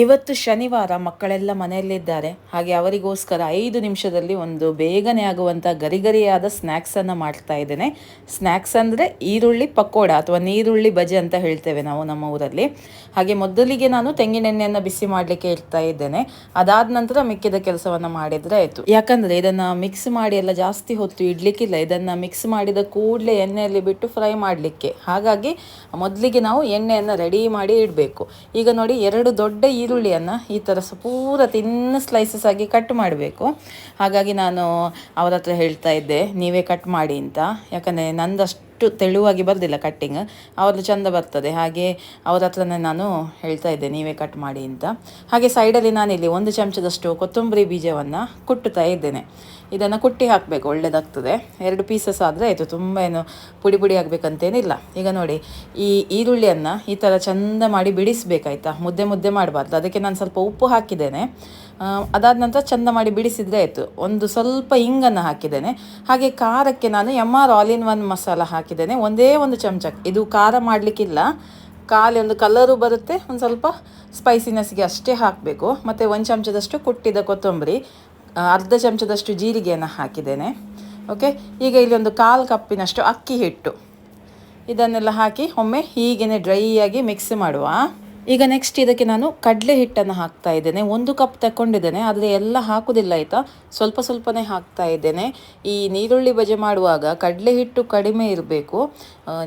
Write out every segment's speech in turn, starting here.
ಇವತ್ತು ಶನಿವಾರ ಮಕ್ಕಳೆಲ್ಲ ಮನೆಯಲ್ಲಿದ್ದಾರೆ ಹಾಗೆ ಅವರಿಗೋಸ್ಕರ ಐದು ನಿಮಿಷದಲ್ಲಿ ಒಂದು ಬೇಗನೆ ಆಗುವಂಥ ಗರಿಗರಿಯಾದ ಸ್ನ್ಯಾಕ್ಸನ್ನು ಮಾಡ್ತಾ ಇದ್ದೇನೆ. ಸ್ನ್ಯಾಕ್ಸ್ ಅಂದರೆ ಈರುಳ್ಳಿ ಪಕೋಡ ಅಥವಾ ನೀರುಳ್ಳಿ ಬಜೆ ಅಂತ ಹೇಳ್ತೇವೆ ನಾವು ನಮ್ಮ ಊರಲ್ಲಿ. ಹಾಗೆ ಮೊದಲಿಗೆ ನಾನು ತೆಂಗಿನೆಣ್ಣೆಯನ್ನು ಬಿಸಿ ಮಾಡಲಿಕ್ಕೆ ಇಡ್ತಾ ಇದ್ದೇನೆ. ಅದಾದ ನಂತರ ಮಿಕ್ಕಿದ ಕೆಲಸವನ್ನು ಮಾಡಿದರೆ ಆಯಿತು. ಯಾಕಂದರೆ ಇದನ್ನು ಮಿಕ್ಸ್ ಮಾಡಿ ಎಲ್ಲ ಜಾಸ್ತಿ ಹೊತ್ತು ಇಡಲಿಕ್ಕಿಲ್ಲ. ಇದನ್ನು ಮಿಕ್ಸ್ ಮಾಡಿದ ಕೂಡಲೇ ಎಣ್ಣೆಯಲ್ಲಿ ಬಿಟ್ಟು ಫ್ರೈ ಮಾಡಲಿಕ್ಕೆ. ಹಾಗಾಗಿ ಮೊದಲಿಗೆ ನಾವು ಎಣ್ಣೆಯನ್ನು ರೆಡಿ ಮಾಡಿ ಇಡಬೇಕು. ಈಗ ನೋಡಿ ಎರಡು ದೊಡ್ಡ ಈರುಳ್ಳಿಯನ್ನು ಈ ಥರ ಪೂರ ತಿನ್ನ ಸ್ಲೈಸಸ್ ಆಗಿ ಕಟ್ ಮಾಡಬೇಕು. ಹಾಗಾಗಿ ನಾನು ಅವರ ಹತ್ರ ಹೇಳ್ತಾ ಇದ್ದೆ, ನೀವೇ ಕಟ್ ಮಾಡಿ ಅಂತ. ಯಾಕಂದರೆ ನಂದಷ್ಟು ತೆಳುವಾಗಿ ಬರೋದಿಲ್ಲ ಕಟ್ಟಿಂಗ್ ಅವ್ರದ್ದು ಚಂದ ಬರ್ತದೆ. ಹಾಗೆ ಅವ್ರ ಹತ್ರನೇ ನಾನು ಹೇಳ್ತಾ ಇದ್ದೆ, ನೀವೇ ಕಟ್ ಮಾಡಿ ಅಂತ. ಹಾಗೆ ಸೈಡಲ್ಲಿ ನಾನಿಲ್ಲಿ ಒಂದು ಚಮಚದಷ್ಟು ಕೊತ್ತಂಬರಿ ಬೀಜವನ್ನು ಕುಟ್ಟುತ್ತಾ ಇದ್ದೇನೆ. ಇದನ್ನು ಕುಟ್ಟಿ ಹಾಕಬೇಕು ಒಳ್ಳೆಯದಾಗ್ತದೆ ಎರಡು ಪೀಸಸ್ ಆದರೆ ಆಯಿತು. ತುಂಬ ಏನು ಪುಡಿ ಪುಡಿ ಆಗಬೇಕಂತೇನಿಲ್ಲ. ಈಗ ನೋಡಿ, ಈ ಈರುಳ್ಳಿಯನ್ನು ಈ ಥರ ಚಂದ ಮಾಡಿ ಬಿಡಿಸ್ಬೇಕಾಯ್ತಾ? ಮುದ್ದೆ ಮುದ್ದೆ ಮಾಡಬಾರ್ದು. ಅದಕ್ಕೆ ನಾನು ಸ್ವಲ್ಪ ಉಪ್ಪು ಹಾಕಿದ್ದೇನೆ. ಅದಾದ ನಂತರ ಚಂದ ಮಾಡಿ ಬಿಡಿಸಿದರೆ ಆಯಿತು. ಒಂದು ಸ್ವಲ್ಪ ಇಂಗನ್ನು ಹಾಕಿದ್ದೇನೆ. ಹಾಗೆ ಖಾರಕ್ಕೆ ನಾನು M R all in one masala ಹಾಕಿದ್ದೇನೆ. ಒಂದೇ ಒಂದು ಚಮಚ ಇದು ಖಾರ ಮಾಡಲಿಕ್ಕಿಲ್ಲ. ಖಾಲಿ ಒಂದು ಕಲರು ಬರುತ್ತೆ. ಒಂದು ಸ್ವಲ್ಪ ಸ್ಪೈಸಿನೆಸ್ಗೆ ಅಷ್ಟೇ ಹಾಕಬೇಕು. ಮತ್ತು ಒಂದು ಚಮಚದಷ್ಟು ಕುಟ್ಟಿದ ಕೊತ್ತಂಬರಿ ಅರ್ಧ ಚಮಚದಷ್ಟು ಜೀರಿಗೆಯನ್ನು ಹಾಕಿದ್ದೇನೆ. ಓಕೆ ಈಗ ಇಲ್ಲಿ ಒಂದು ಕಾಲು ಕಪ್ಪಿನಷ್ಟು ಅಕ್ಕಿ ಹಿಟ್ಟು. ಇದನ್ನೆಲ್ಲ ಹಾಕಿ ಒಮ್ಮೆ ಹೀಗೇನೆ ಡ್ರೈಯಾಗಿ ಮಿಕ್ಸ್ ಮಾಡುವ. ಈಗ ನೆಕ್ಸ್ಟ್ ಇದಕ್ಕೆ ನಾನು ಕಡಲೆ ಹಿಟ್ಟನ್ನು ಹಾಕ್ತಾ ಇದ್ದೇನೆ. ಒಂದು ಕಪ್ ತಗೊಂಡಿದ್ದೇನೆ ಆದರೆ ಎಲ್ಲ ಹಾಕೋದಿಲ್ಲ, ಆಯಿತಾ? ಸ್ವಲ್ಪ ಸ್ವಲ್ಪನೇ ಹಾಕ್ತಾ ಇದ್ದೇನೆ. ಈ ನೀರುಳ್ಳಿ ಬಜೆ ಮಾಡುವಾಗ ಕಡಲೆ ಹಿಟ್ಟು ಕಡಿಮೆ ಇರಬೇಕು.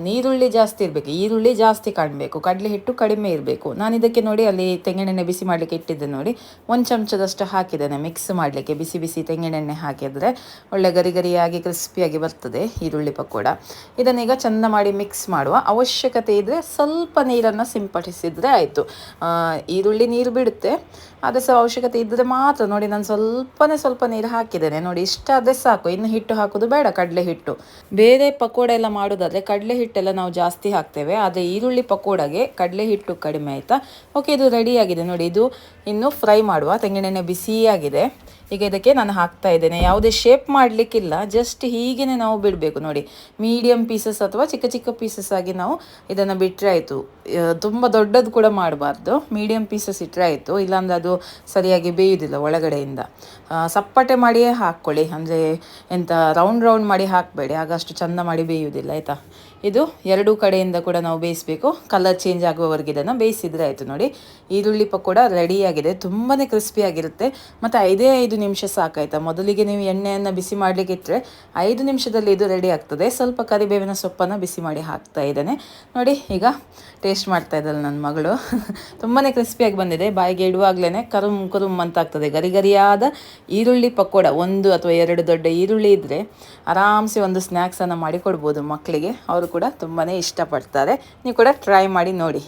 ನೀರುಳ್ಳಿ ಜಾಸ್ತಿ ಇರಬೇಕು. ಈರುಳ್ಳಿ ಜಾಸ್ತಿ ಕಾಣಬೇಕು. ಕಡಲೆ ಹಿಟ್ಟು ಕಡಿಮೆ ಇರಬೇಕು. ನಾನು ಇದಕ್ಕೆ ನೋಡಿ ಅಲ್ಲಿ ತೆಂಗಿನೆಣ್ಣೆ ಬಿಸಿ ಮಾಡಲಿಕ್ಕೆ ಇಟ್ಟಿದ್ದೆ ನೋಡಿ. ಒಂದು ಚಮಚದಷ್ಟು ಹಾಕಿದ್ದೇನೆ. ಮಿಕ್ಸ್ ಮಾಡಲಿಕ್ಕೆ ಬಿಸಿ ಬಿಸಿ ತೆಂಗಿನೆಣ್ಣೆ ಹಾಕಿದರೆ ಒಳ್ಳೆ ಗರಿ ಗರಿಯಾಗಿ ಕ್ರಿಸ್ಪಿಯಾಗಿ ಬರ್ತದೆ ಈರುಳ್ಳಿ ಪಕೋಡ. ಇದನ್ನೀಗ ಚಂದ ಮಾಡಿ ಮಿಕ್ಸ್ ಮಾಡುವ ಅವಶ್ಯಕತೆ ಇದ್ದರೆ ಸ್ವಲ್ಪ ನೀರನ್ನು ಸಿಂಪಡಿಸಿದರೆ ಆಯಿತು. ಈರುಳ್ಳಿ ನೀರು ಬಿಡುತ್ತೆ. ಆದರೆ ಸಹ ಅವಶ್ಯಕತೆ ಇದ್ದರೆ ಮಾತ್ರ. ನೋಡಿ, ನಾನು ಸ್ವಲ್ಪನೇ ಸ್ವಲ್ಪ ನೀರು ಹಾಕಿದ್ದೇನೆ. ನೋಡಿ, ಇಷ್ಟ ಆದರೆ ಸಾಕು. ಇನ್ನು ಹಿಟ್ಟು ಹಾಕೋದು ಬೇಡ, ಕಡಲೆ ಹಿಟ್ಟು. ಬೇರೆ ಪಕೋಡ ಎಲ್ಲ ಮಾಡೋದಾದರೆ ಕಡಲೆ ಹಿಟ್ಟೆಲ್ಲ ನಾವು ಜಾಸ್ತಿ ಹಾಕ್ತೇವೆ. ಆದರೆ ಈರುಳ್ಳಿ ಪಕೋಡಗೆ ಕಡಲೆ ಹಿಟ್ಟು ಕಡಿಮೆ ಆಯಿತಾ? ಓಕೆ ಇದು ರೆಡಿಯಾಗಿದೆ. ನೋಡಿ, ಇದು ಇನ್ನು ಫ್ರೈ ಮಾಡುವ. ತೆಂಗಿನೆಣ್ಣೆ ಬಿಸಿಯಾಗಿದೆ. ಈಗ ಇದಕ್ಕೆ ನಾನು ಹಾಕ್ತಾ ಇದ್ದೇನೆ. ಯಾವುದೇ ಶೇಪ್ ಮಾಡಲಿಕ್ಕಿಲ್ಲ. ಜಸ್ಟ್ ಹೀಗೇ ನಾವು ಬಿಡಬೇಕು. ನೋಡಿ ಮೀಡಿಯಮ್ ಪೀಸಸ್ ಅಥವಾ ಚಿಕ್ಕ ಚಿಕ್ಕ ಪೀಸಸ್ ಆಗಿ ನಾವು ಇದನ್ನು ಬಿಟ್ಟರೆ ಆಯಿತು. ತುಂಬ ದೊಡ್ಡದು ಕೂಡ ಮಾಡಬಾರ್ದು. ಮೀಡಿಯಂ ಪೀಸಸ್ ಇಟ್ಟರೆ ಆಯಿತು. ಇಲ್ಲಾಂದ್ರೆ ಅದು ಸರಿಯಾಗಿ ಬೇಯುವುದಿಲ್ಲ ಒಳಗಡೆಯಿಂದ. ಸಪ್ಪಟೆ ಮಾಡಿಯೇ ಹಾಕ್ಕೊಳ್ಳಿ. ಅಂದರೆ ಎಂಥ ರೌಂಡ್ ರೌಂಡ್ ಮಾಡಿ ಹಾಕಬೇಡಿ. ಆಗ ಅಷ್ಟು ಚಂದ ಮಾಡಿ ಬೇಯುವುದಿಲ್ಲ ಆಯಿತಾ? ಇದು ಎರಡೂ ಕಡೆಯಿಂದ ಕೂಡ ನಾವು ಬೇಯಿಸಬೇಕು. ಕಲರ್ ಚೇಂಜ್ ಆಗುವವರೆಗೆ ಇದನ್ನು ಬೇಯಿಸಿದ್ರೆ ಆಯಿತು ನೋಡಿ. ಈರುಳ್ಳಿ ಪಕೋಡ ರೆಡಿಯಾಗಿದೆ ತುಂಬಾ ಕ್ರಿಸ್ಪಿಯಾಗಿರುತ್ತೆ ಮತ್ತು ಐದೇ ಐದು ನಿಮಿಷ ಸಾಕಾಯ್ತಾ? ಮೊದಲಿಗೆ ನೀವು ಎಣ್ಣೆಯನ್ನು ಬಿಸಿ ಮಾಡಲಿಕ್ಕೆ ಇಟ್ಟರೆ ಐದು ನಿಮಿಷದಲ್ಲಿ ಇದು ರೆಡಿ ಆಗ್ತದೆ. ಸ್ವಲ್ಪ ಕರಿಬೇವಿನ ಸೊಪ್ಪನ್ನು ಬಿಸಿ ಮಾಡಿ ಹಾಕ್ತಾ ಇದ್ದೇನೆ. ನೋಡಿ, ಈಗ ಟೇಸ್ಟ್ ಮಾಡ್ತಾ ಇದ್ದಲ್ಲ ನನ್ನ ಮಗಳು. ತುಂಬಾ ಕ್ರಿಸ್ಪಿಯಾಗಿ ಬಂದಿದೆ. ಬಾಯಿಗೆ ಇಡುವಾಗಲೇ ಕರುಮ್ ಕುರುಮ್ ಅಂತ ಆಗ್ತದೆ ಗರಿ ಗರಿಯಾದ ಈರುಳ್ಳಿ ಪಕೋಡ, ಒಂದು ಅಥವಾ ಎರಡು ದೊಡ್ಡ ಈರುಳ್ಳಿ ಇದ್ದರೆ ಆರಾಮ್ಸೆ ಒಂದು ಸ್ನ್ಯಾಕ್ಸನ್ನು ಮಾಡಿ ಕೊಡ್ಬೋದು ಮಕ್ಕಳಿಗೆ. ಅವರು ಕೂಡ ತುಂಬಾ ಇಷ್ಟಪಡ್ತಾರೆ. ನೀವು ಕೂಡ ಟ್ರೈ ಮಾಡಿ ನೋಡಿ.